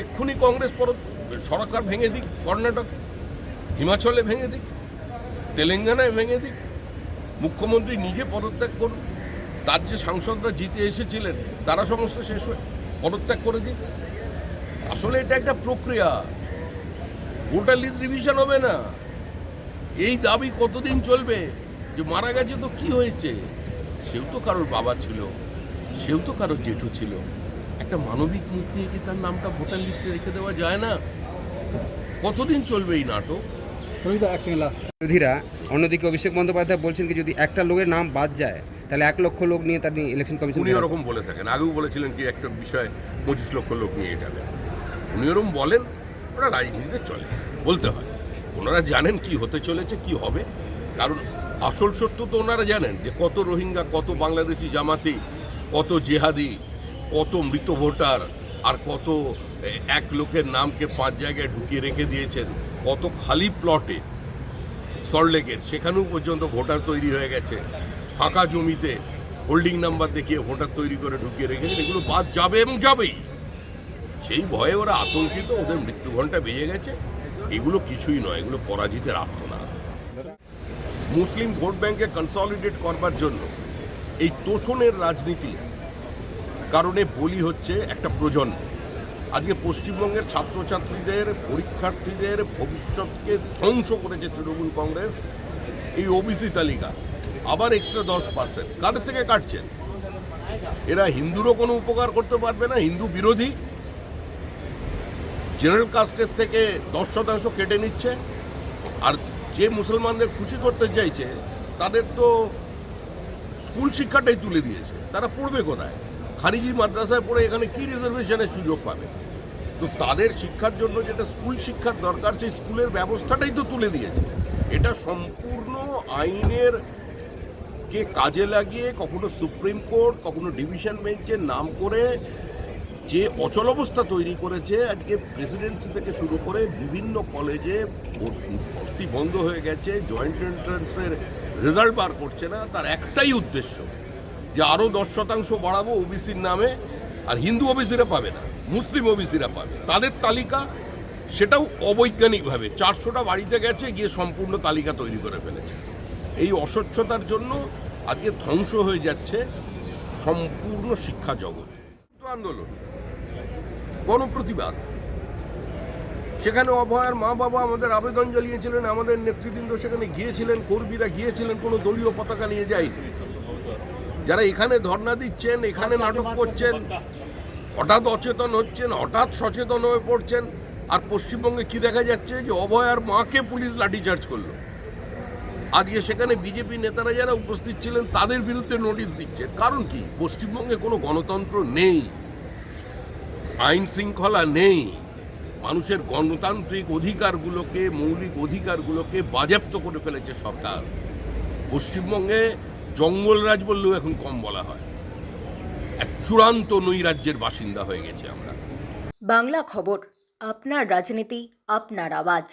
এক্ষুনি কংগ্রেস পর সরকার ভেঙে দিক, কর্ণাটক, হিমাচলে ভেঙে দিক, তেলেঙ্গানায় ভেঙে দিক, মুখ্যমন্ত্রী নিজে পদত্যাগ করুন তার যে সাংসদরা জিতে এসেছিলেন, তারা সমস্ত শেষ হয়ে পদত্যাগ করে দিক। আসলে এটা একটা প্রক্রিয়া। ভোটার লিস্ট রিভিশন হবে না। এই দাবি কতদিন চলবে? যে মারা গেছে তো কি হয়েছে? সেও তো কারোর বাবা ছিল, সেও তো কারোর জেঠু ছিল। একটা মানবিক মুখ নিয়ে কি তার নামটা ভোটার লিস্টে রেখে দেওয়া যায় না? কতদিন চলবে এই নাটক? বিরোধীরা অন্যদিকে অভিষেক বন্দ্যোপাধ্যায় বলছেন কি যদি একটা লোকের নাম বাদ যায় তাহলে এক লক্ষ লোক নিয়ে তার ইলেকশন কমিশন উনি ওরকম বলে থাকেন। আগেও বলেছিলেন কি একটা বিষয় পঁচিশ লক্ষ লোক নিয়ে যাবে উনি ওরকম বলেন ওরা রাজনীতিতে চলে। বলতে হয় ওনারা জানেন কি হতে চলেছে কি হবে। কারণ আসল সত্য তো ওনারা জানেন যে কত রোহিঙ্গা কত বাংলাদেশি জামাতি কত জেহাদি কত মৃত ভোটার আর কত এক লোকের নামকে পাঁচ জায়গায় ঢুকিয়ে রেখে দিয়েছেন, কত খালি প্লটে সল্টলেকের সেখানেও পর্যন্ত ভোটার তৈরি হয়ে গেছে। ফাঁকা জমিতে হোল্ডিং নাম্বার দেখিয়ে ভোটার তৈরি করে ঢুকিয়ে রেখেছেন এগুলো বাদ যাবে এবং যাবেই। সেই ভয়ে ওরা আতঙ্কিত, ওদের মৃত্যু ঘণ্টা বেজে গেছে। এগুলো কিছুই নয়, এগুলো পরাজিতের আর্তনা মুসলিম ভোট ব্যাংকে কনসলিডেট করবার জন্য এই তোষণের রাজনীতি কারণে বলি হচ্ছে একটা প্রজন্ম আজকে পশ্চিমবঙ্গের ছাত্রছাত্রীদের, পরীক্ষার্থীদের ভবিষ্যৎকে ধ্বংস করেছে তৃণমূল কংগ্রেস, এই ওবিসি তালিকা। আবার এক্সট্রা দশ পার্সেন্ট কাদের থেকে কাটছেন এরা হিন্দুরও কোনো উপকার করতে পারবে না, হিন্দু বিরোধী। জেনারেল কাস্টের থেকে দশ শতাংশ কেটে নিচ্ছে। আর যে মুসলমানদের খুশি করতে চাইছে, তাদের তো স্কুল শিক্ষাটাই তুলে দিয়েছে। তারা পড়বে কোথায়? খারিজি মাদ্রাসায় পড়ে এখানে কি রিজার্ভেশনের সুযোগ পাবে? তো তাদের শিক্ষার জন্য যেটা স্কুল শিক্ষার দরকার, সেই স্কুলের ব্যবস্থাটাই তো তুলে দিয়েছে। এটা সম্পূর্ণ আইনের কে কাজে লাগিয়ে কখনো সুপ্রিম কোর্ট, কখনো ডিভিশন বেঞ্চের নাম করে যে অচল অবস্থা তৈরি করেছে, আজকে প্রেসিডেন্সি থেকে শুরু করে বিভিন্ন কলেজে ভর্তি বন্ধ হয়ে গেছে জয়েন্ট এন্ট্রান্সের রেজাল্ট বার করছে না, তার একটাই উদ্দেশ্য। যে আরও দশ শতাংশ বাড়াবো ওবিসির নামে, আর হিন্দু ওবিসিরা পাবে না, মুসলিম ওবিসিরা পাবে তাদের তালিকা সেটাও অবৈজ্ঞানিকভাবে, চারশোটা বাড়িতে গেছে, গিয়ে সম্পূর্ণ তালিকা তৈরি করে ফেলেছে। এই অস্বচ্ছতার জন্য আজকে ধ্বংস হয়ে যাচ্ছে সম্পূর্ণ শিক্ষা জগৎ। আন্দোলন, গণপ্রতিবাদ। সেখানে অভয়ার মা বাবা আমাদের আবেদন জানিয়েছিলেন, আমাদের নেতৃবৃন্দ সেখানে গিয়েছিলেন, কর্মীরা গিয়েছিলেন, কোনো দলীয় পতাকা নিয়ে যায়নি। যারা এখানে ধর্ণা দিচ্ছেন, এখানে নাটক করছেন, হঠাৎ অচেতন হচ্ছেন, হঠাৎ সচেতন হয়ে পড়ছেন, আর পশ্চিমবঙ্গে কি দেখা যাচ্ছে যে অভয় আর মাকে পুলিশ লাঠিচার্জ করল। আজকে সেখানে বিজেপি নেতারা যারা উপস্থিত ছিলেন, তাদের বিরুদ্ধে নোটিশ দিচ্ছে কারণ কি? পশ্চিমবঙ্গে কোনো গণতন্ত্র নেই, আইন শৃঙ্খলা নেই, মানুষের গণতান্ত্রিক অধিকারগুলোকে, মৌলিক অধিকারগুলোকে বাজেপ্ত করে ফেলেছে সরকার। পশ্চিমবঙ্গে জঙ্গলরাজ বললেও এখন কম বলা হয়। এক চূড়ান্ত নৈরাজ্যের বাসিন্দা হয়ে গেছে আমরা। বাংলা খবর, আপনার রাজনীতি, আপনার আওয়াজ।